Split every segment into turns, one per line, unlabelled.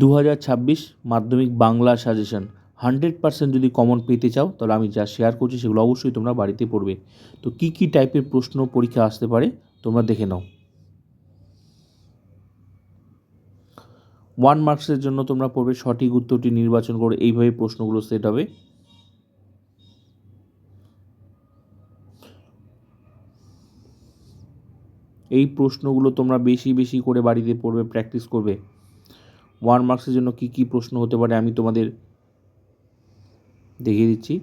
দু হাজার ছাব্বিশ মাধ্যমিক বাংলা সাজেশন হান্ড্রেড পার্সেন্ট যদি কমন পেতে চাও, তাহলে আমি যা শেয়ার করছি সেগুলো অবশ্যই তোমরা বাড়িতে পড়বে। তো কী কী টাইপের প্রশ্ন পরীক্ষা আসতে পারে, তোমরা দেখে নাও। ওয়ান মার্কসের জন্য তোমরা পড়বে সঠিক উত্তরটি নির্বাচন করে এইভাবে প্রশ্নগুলো সেট হবে। এই প্রশ্নগুলো তোমরা বেশি বেশি করে বাড়িতে পড়বে প্র্যাকটিস করবে। ওয়ান মার্কসের জন্য কী কী প্রশ্ন হতে পারে আমি তোমাদের দেখিয়ে দিচ্ছি।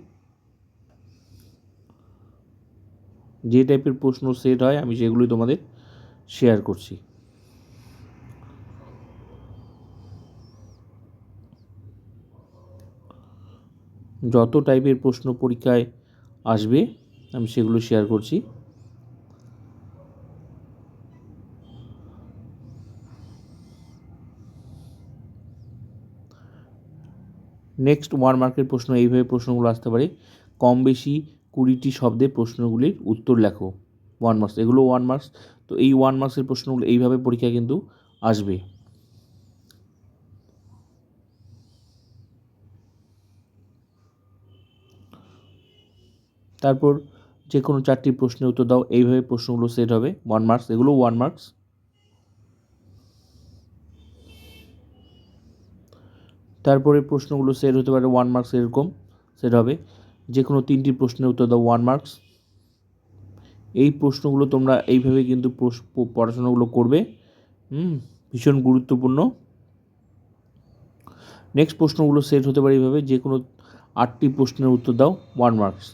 যে টাইপের প্রশ্ন সেট হয়, আমি সেগুলোই তোমাদের শেয়ার করছি। যত টাইপের প্রশ্ন পরীক্ষায় আসবে, আমি সেগুলো শেয়ার করছি। নেক্সট ওয়ান মার্কের প্রশ্ন, এইভাবে প্রশ্নগুলো আসতে পারে। কম বেশি কুড়িটি শব্দে প্রশ্নগুলির উত্তর লেখো। ওয়ান মার্কস এগুলো ওয়ান মার্কস তো এই ওয়ান মার্কসের প্রশ্নগুলো এইভাবে পরীক্ষা কিন্তু আসবে। তারপর যে কোনো চারটি প্রশ্নের উত্তর দাও, এইভাবে প্রশ্নগুলো সেট হবে। ওয়ান মার্কস এগুলো ওয়ান মার্কস তারপরে প্রশ্নগুলো সেট হতে পারে ওয়ান মার্কস এরকম, সেট হবে। যে কোনো তিনটি প্রশ্নের উত্তর দাও ওয়ান মার্কস এই প্রশ্নগুলো তোমরা এইভাবে কিন্তু পড়াশোনাগুলো করবে। হুম, ভীষণ গুরুত্বপূর্ণ। নেক্সট প্রশ্নগুলো সেট হতে পারে এইভাবে যে কোনো আটটি প্রশ্নের উত্তর দাও ওয়ান মার্কস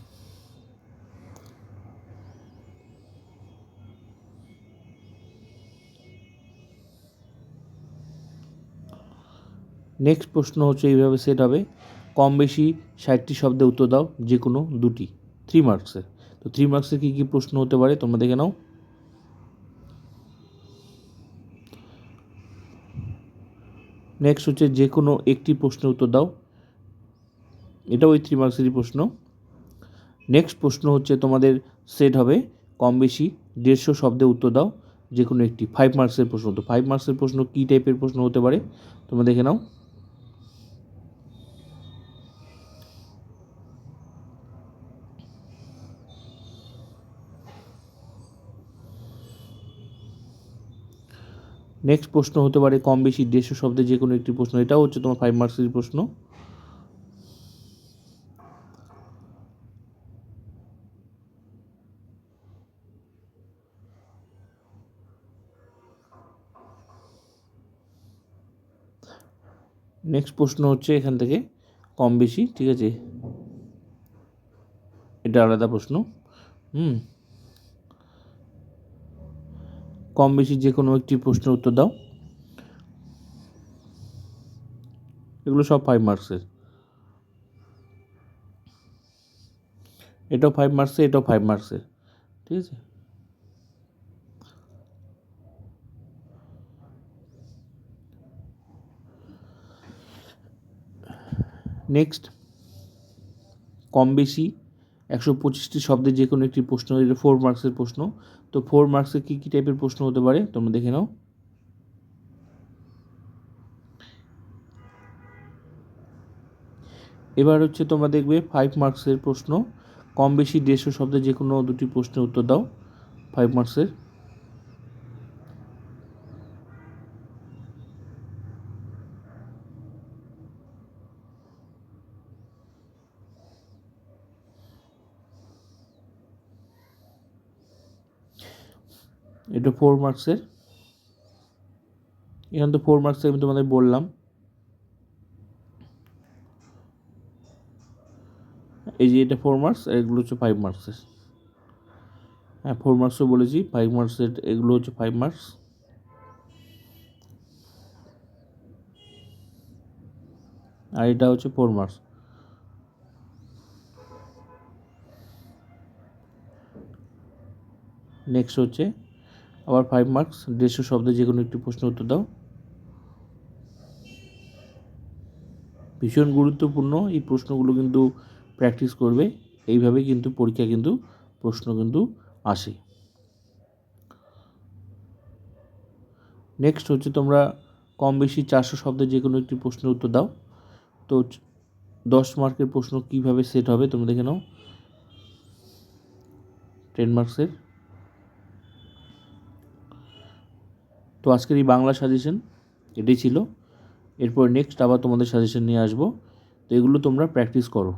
নেক্সট প্রশ্ন হচ্ছে এইভাবে সেট হবে। কম বেশি ষাটটি শব্দে উত্তর দাও যে কোনো দুটি থ্রি মার্কসের তো থ্রি মার্কসের কী কী প্রশ্ন হতে পারে তোমরা দেখে নাও। নেক্সট হচ্ছে যে কোনো একটি প্রশ্নের উত্তর দাও। এটাও ওই থ্রি মার্কসেরই প্রশ্ন। নেক্সট প্রশ্ন হচ্ছে তোমাদের সেট হবে, কম বেশি দেড়শো শব্দে উত্তর দাও যে কোনো একটি ফাইভ মার্কসের প্রশ্ন। তো ফাইভ মার্কসের প্রশ্ন কী টাইপের প্রশ্ন হতে পারে তোমরা দেখে নাও। নেক্সট প্রশ্ন হতে পারে কম বেশি দেড়শো শব্দে যে কোনো একটি প্রশ্ন। এটাও হচ্ছে তোমার ফাইভ মার্কসের প্রশ্ন। নেক্সট প্রশ্ন হচ্ছে এখান থেকে কম বেশি, ঠিক আছে? এটা আলাদা প্রশ্ন। হুম। কম বেশি যে কোনো একটি প্রশ্নের উত্তর দাও। এগুলো সব ফাইভ মার্কসের এটাও ফাইভ মার্কসের এটাও ফাইভ মার্কসের ঠিক আছে? নেক্সট কম বেশি একশো পঁচিশটি শব্দে যে কোনো একটি প্রশ্ন এটা ফোর মার্কসের প্রশ্ন, তো ফোর মার্কসে কী কী টাইপের প্রশ্ন হতে পারে? তোমরা দেখে নাও। এবার হচ্ছে তোমরা দেখবে ফাইভ মার্কসের প্রশ্ন। কম বেশি দেড়শো শব্দে যে কোনো দুটি প্রশ্নের উত্তর দাও ফাইভ মার্কসের এটা ফোর মার্কসের এখানে তো ফোর মার্কসের আমি তোমাদের বললাম। এই যে এটা ফোর মার্কস আর এগুলো হচ্ছে ফাইভ মার্কসের হ্যাঁ ফোর মার্কসও বলেছি ফাইভ মার্কসের এগুলো হচ্ছে ফাইভ মার্কস আর এটা হচ্ছে ফোর মার্কস নেক্সট হচ্ছে আবার ফাইভ মার্কস দেড়শো শব্দে যে কোনো একটি প্রশ্ন উত্তর দাও। ভীষণ গুরুত্বপূর্ণ এই প্রশ্নগুলো কিন্তু প্র্যাকটিস করবে, এইভাবে কিন্তু পরীক্ষা কিন্তু প্রশ্ন কিন্তু আসে। নেক্সট হচ্ছে তোমরা কম বেশি চারশো শব্দের যে কোনো একটি প্রশ্নের উত্তর দাও। তো দশ মার্কের প্রশ্ন কীভাবে সেট হবে তোমরা দেখে নাও। টেন মার্কসের তো আজকের এই বাংলা সাজেশন এটাই ছিল। এরপর নেক্সট আবার তোমাদের সাজেশন নিয়ে আসব। তো এগুলো তোমরা প্র্যাকটিস করো।